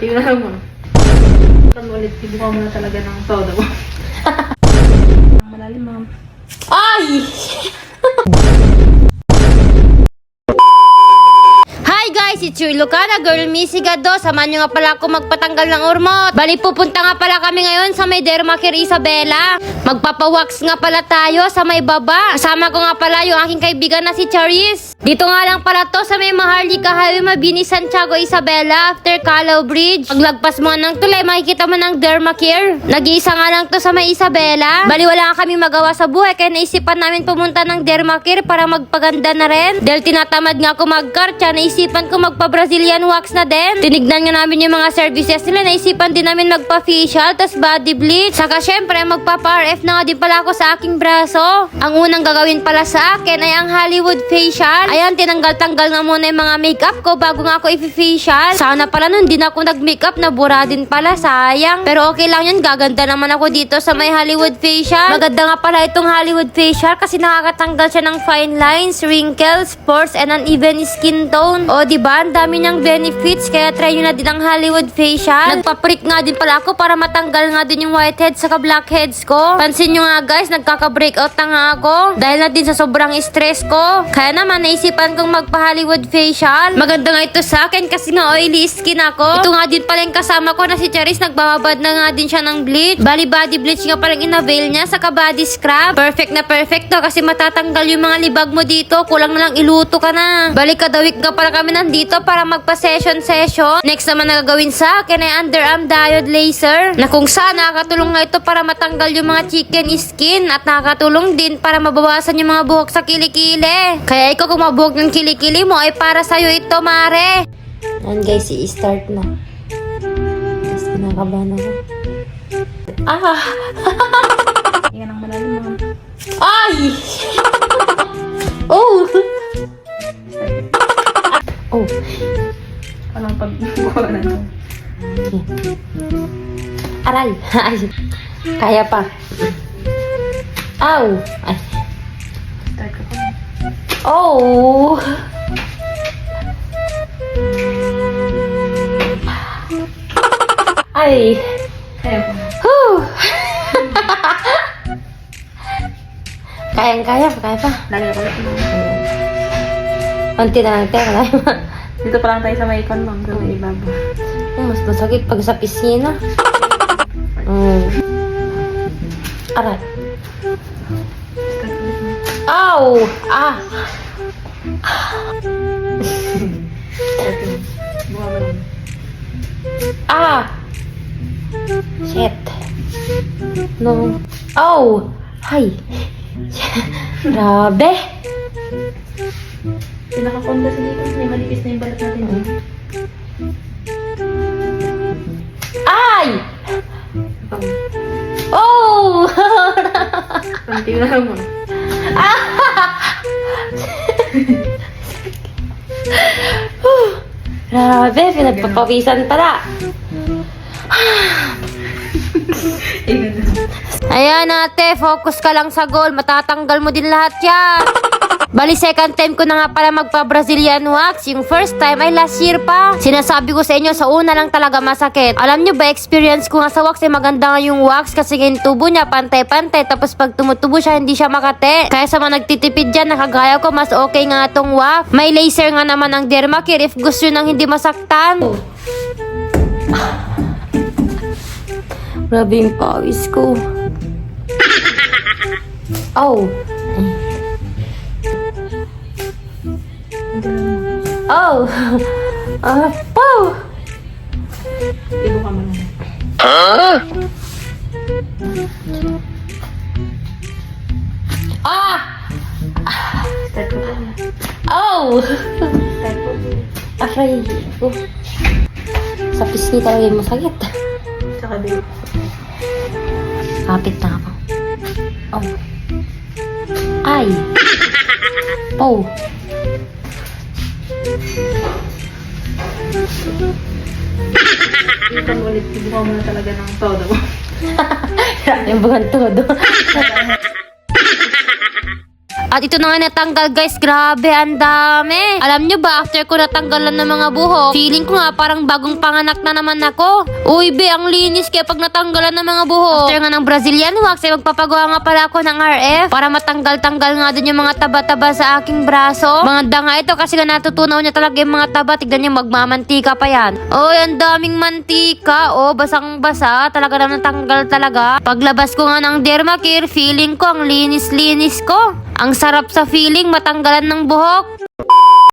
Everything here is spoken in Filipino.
Tingnan mo. Ulit, ibuka mo na talaga ng todo mo. Malalim, ma'am. Ay! Hi guys, it's your Lucana Girl Missy Gado. Samahan nyo nga pala ako magpatanggal ng urmot. Bali, pupunta nga pala kami ngayon sa may Dermacare Isabela. Magpapawax nga pala tayo sa may baba. Kasama ko nga pala yung aking kaibigan na si Charis. Dito nga lang pala to sa may Maharlika Highway Mabini, Santiago, Isabela after Calao Bridge. Paglagpas mo ng tulay, makikita mo ng Dermacare. Nag-iisa nga lang to sa may Isabela. Bali, wala kami magawa sa buhay kaya naisipan namin pumunta ng Dermacare para magpaganda na rin. Dahil tinatamad nga ako magkartya, naisipan ko magpa-Brazilian wax na din. Tinignan nga namin yung mga services nila, naisipan din namin magpa-facial, tas body bleach. Saka syempre, magpa-RF na nga din pala ako sa aking braso. Ang unang gagawin pala sa akin ay ang Hollywood facial. Ayan, tinanggal-tanggal nga muna yung mga makeup ko bago nga ako i-facial. Sana pala nun, din ako nag-makeup, nabura din pala, sayang. Pero okay lang yun, gaganda naman ako dito sa may Hollywood facial. Maganda nga pala itong Hollywood facial kasi nakakatanggal siya ng fine lines, wrinkles, pores, and uneven skin tone. O, di ba? Ang dami niyang benefits, kaya try nyo na din ang Hollywood facial. Nagpa-prick nga din pala ako para matanggal nga din yung whiteheads saka blackheads ko. Pansin nyo nga guys, nagkaka-breakout na nga ako. Dahil na din sa sobrang stress ko. Kaya naman, naisipan kong magpa-Hollywood facial. Maganda nga ito sa akin kasi nga oily skin ako. Ito nga din pala yung kasama ko na si Charis, nagbababad na nga din siya ng bleach. Bali body bleach nga pala yung in-avail niya saka body scrub. Perfect na perfect to kasi matatanggal yung mga libag mo dito. Kulang na lang iluto ka na. Bali kada week nga pala kami nandito para magpa-session session. Next naman na gagawin sa akin ay underarm diode laser na kung saan nakakatulong nga ito para matanggal yung mga chicken skin at nakakatulong din para mabawasan yung mga buhok sa kilikili. Kaya ikaw kung mabuhok ng kilikili mo ay para sa'yo ito, mare. Yan guys, i-start na. Mas kinakabahan ako. Ah! Yan ang malalim, ma'am. Ay! oh! oh. Anong pagbuka na ito? Aray! Ay! Kaya pa. Aw! Ay! Start ko pa. Oh! Ay! Kaya ko na. Whew! Kayang-kaya pa, kaya pa. Lagi ko ulit, ma'am. Konti na lang tayo, kaya pa. Dito pa lang tayo sa may icon, ma'am. Sa may ibabaw. Oh, mas masakit pag sa piscina. Mm. Aray. Ow! Ah! Mo. Ah! Shit. No. Oh! Hay! Grabe! Pinaka-conda sa dito. May manipis na yung balat natin. ma'am. Ay! Oh! Konti lang, ma'am. Grabe, pinagpapawisan pala. Ayan ate, focus ka lang sa goal. Matatanggal mo din lahat yan. Bali, second time ko na nga pala magpa-Brazilian wax. Yung first time ay last year pa. Sinasabi ko sa inyo, sa una lang talaga masakit. Alam nyo ba, experience ko nga sa wax, eh, maganda nga yung wax kasi yung tubo niya pantay-pantay. Tapos pag tumutubo siya, hindi siya makate. Kaya sa mga nagtitipid dyan, nakagaya ko, mas okay nga itong wax. May laser nga naman ang Dermacare if gusto nang hindi masaktan. Grabe yung pawis ko. Oh. Oh. Ah, po. Ibuka mo lang. Ah. Start ko pa. Oh. Start ko. Aray. Oh. Sa pisngi talaga yung masakit. Sa kabila. Kapit na ako. Oh. Ay. Oh. Mo ulit. Ibuka mo na talaga ng todo yung bukan todo. At ito na nga natanggal guys, grabe, ang dami. Alam nyo ba, after ko natanggalan ng mga buhok, feeling ko nga parang bagong panganak na naman ako. Uy, be, ang linis kaya pag natanggalan ng mga buhok. After nga ng Brazilian wax, ay magpapagawa nga pala ako ng RF para matanggal-tanggal nga dun yung mga taba-taba sa aking braso. Mga danga ito kasi nga natutunaw niya talaga yung mga taba. Tignan niyo, magmamantika pa yan. Uy, ang daming mantika. Oh, basang-basa. Talaga naman natanggal talaga. Paglabas ko nga ng Dermacare, feeling ko ang linis-linis ko. Ang sarap sa feeling matanggalan ng buhok.